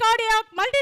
cardiac, multi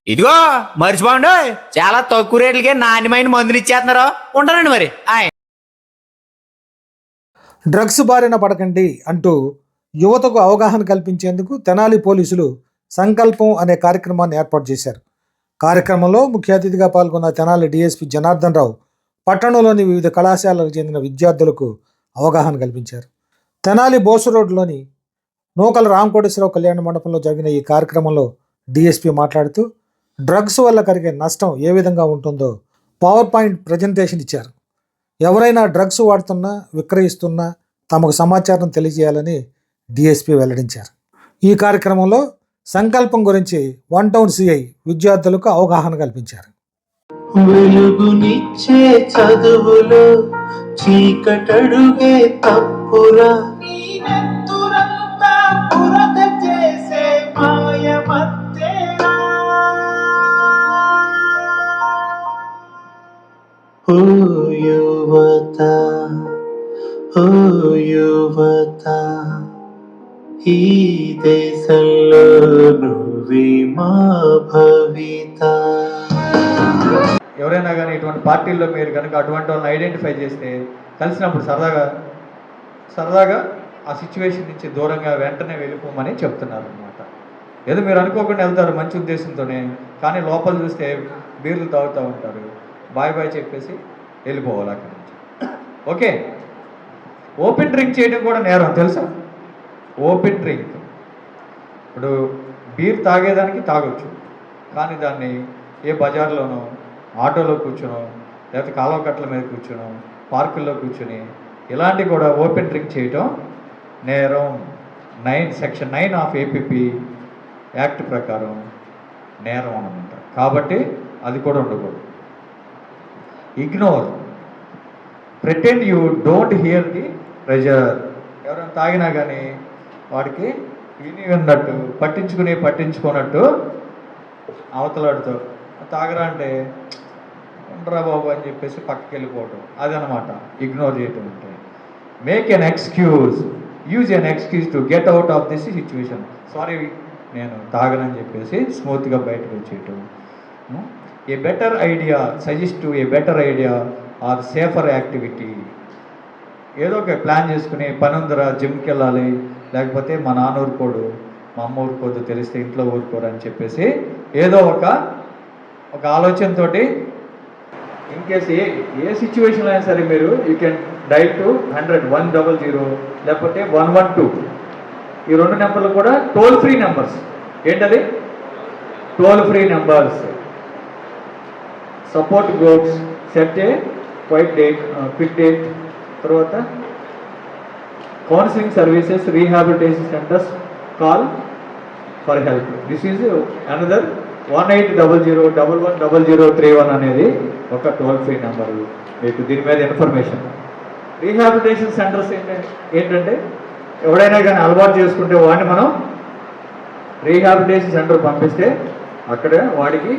ఇదిగో మర్చిపోండి. చాలా తక్కువ రేట్లకే నాణ్యమైన మందులు ఇచ్చేస్తున్నారు? ఉంటారండి మరి. డ్రగ్స్ బారిన పడకండి అంటూ యువతకు అవగాహన కల్పించేందుకు తెనాలి పోలీసులు సంకల్పం అనే కార్యక్రమాన్ని ఏర్పాటు చేశారు. కార్యక్రమంలో ముఖ్య అతిథిగా పాల్గొన్న తెనాలి డిఎస్పి జనార్దన్ రావు పట్టణంలోని వివిధ కళాశాలకు చెందిన విద్యార్థులకు అవగాహన కల్పించారు. తెనాలి బోసు రోడ్లోని నూకల రామకోటేశ్వరరావు కళ్యాణ మండపంలో జరిగిన ఈ కార్యక్రమంలో డిఎస్పి మాట్లాడుతూ డ్రగ్స్ వల్ల కలిగే నష్టం ఏ విధంగా ఉంటుందో పవర్ పాయింట్ ప్రజెంటేషన్ ఇచ్చారు. ఎవరైనా డ్రగ్స్ వాడుతున్నా విక్రయిస్తున్నా తమకు సమాచారం తెలియజేయాలని డిఎస్పీ వెల్లడించారు. ఈ కార్యక్రమంలో సంకల్పం గురించి వన్ టౌన్ సిఐ విద్యార్థులకు అవగాహన కల్పించారు. వెలుగునిచ్చే చదువులో చీకటడుగే తప్పురా. ఓ యువత ఈ దేశంలో నువ్వే మా భవిత. ఎవరైనా కానీ ఇటువంటి పార్టీల్లో మీరు కనుక అటువంటి వాళ్ళని ఐడెంటిఫై చేస్తే కలిసినప్పుడు సరదాగా సరదాగా ఆ సిచ్యువేషన్ నుంచి దూరంగా వెంటనే వెళ్ళిపోమని చెప్తున్నారు అనమాట ఏదో మీరు అనుకోకుండా వెళ్తారు మంచి ఉద్దేశంతోనే కానీ లోపల చూస్తే బీర్లు తాగుతూ ఉంటారు. బాయ్ బాయ్ చెప్పేసి వెళ్ళిపోవాలి అక్కడి నుంచి. ఓకే. ఓపెన్ డ్రింక్ చేయడం కూడా నేరం తెలుసా? Open drink. ఇప్పుడు బీర్ తాగేదానికి తాగొచ్చు కానీ దాన్ని ఏ బజార్లోనో ఆటోలో కూర్చోనో లేకపోతే కాలువ కట్టల మీద కూర్చోనో పార్కుల్లో కూర్చొని ఇలాంటి కూడా ఓపెన్ డ్రింక్ చేయటం నేరం. Nine section nine of APP act ప్రకారం నేరం అనమాట కాబట్టి అది కూడా ఉండకూడదు. Ignore pretend you don't hear the pressure ఎవరైనా తాగినా కానీ వాడికి విని ఉన్నట్టు పట్టించుకుని పట్టించుకున్నట్టు అవతలాడుతూ తాగరా అంటే ఉండరా బాబు అని చెప్పేసి పక్కకి వెళ్ళిపోవటం అదనమాట. ఇగ్నోర్ చేయటం అంటే. Make an excuse use an excuse to get out of this situation sorry నేను తాగనని చెప్పేసి స్మూత్గా బయటకు వచ్చేయటం. A better idea suggest to a better idea or safer activity ఏదో ఒక ప్లాన్ చేసుకుని పని ఉందిరా జిమ్కి వెళ్ళాలి లేకపోతే మా నాన్న ఊరుకోడు మా అమ్మ ఊరుకోదు తెలిస్తే ఇంట్లో ఊరుకోరు అని చెప్పేసి ఏదో ఒక ఒక ఆలోచనతో ఇన్ కేస్ ఏ ఏ సిచ్యువేషన్లో అయినా సరే మీరు you can dial to hundred one double zero లేకపోతే వన్ వన్ టూ ఈ రెండు నెంబర్లు కూడా టోల్ ఫ్రీ నెంబర్స్ ఏంటది? Toll free numbers support groups set a quiet date quick date తర్వాత counselling services rehabilitation centres call for help this is another one eight double zero double one double zero three one అనేది ఒక toll free number మీకు దీని మీద information rehabilitation centres ఏంటంటే ఏంటంటే ఎవడైనా కానీ అలవాటు చేసుకుంటే వాడిని మనం రీహాబిలిటేషన్ సెంటర్ పంపిస్తే అక్కడ వాడికి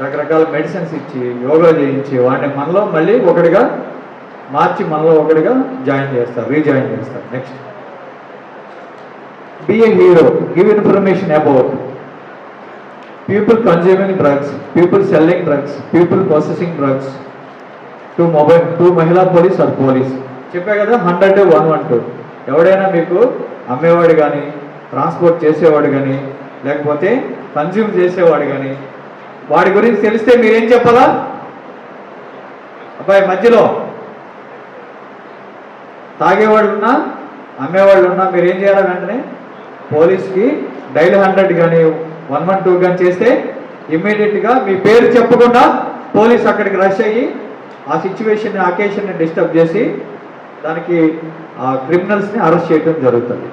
రకరకాల మెడిసిన్స్ ఇచ్చి యోగా చేయించి వాడిని మనలో మళ్ళీ ఒకటిగా మార్చి మనలో ఒకటిగా జాయిన్ చేస్తారు రీజాయిన్ చేస్తారు. Next be a hero give information about people consuming drugs people selling drugs people processing drugs to mobile to మహిళా పోలీస్ ఆర్ పోలీస్ చెప్పా కదా హండ్రెడ్ వన్ వన్ టూ ఎవడైనా మీకు అమ్మేవాడు కానీ ట్రాన్స్పోర్ట్ చేసేవాడు కానీ లేకపోతే కన్జ్యూమ్ చేసేవాడు కానీ వాడి గురించి తెలిస్తే మీరేం చెప్పాలా? అబ్బాయి మధ్యలో. తాగేవాళ్ళు ఉన్నా అమ్మేవాళ్ళు ఉన్నా మీరు ఏం చేయాలి వెంటనే? పోలీస్కి డైల్ హండ్రెడ్ కానీ వన్ వన్ టూ కానీ చేస్తే ఇమ్మీడియట్గా మీ పేరు చెప్పకుండా పోలీస్ అక్కడికి రష్ అయ్యి ఆ సిచ్యువేషన్ అకేషన్ని డిస్టర్బ్ చేసి దానికి ఆ క్రిమినల్స్ని అరెస్ట్ చేయడం జరుగుతుంది.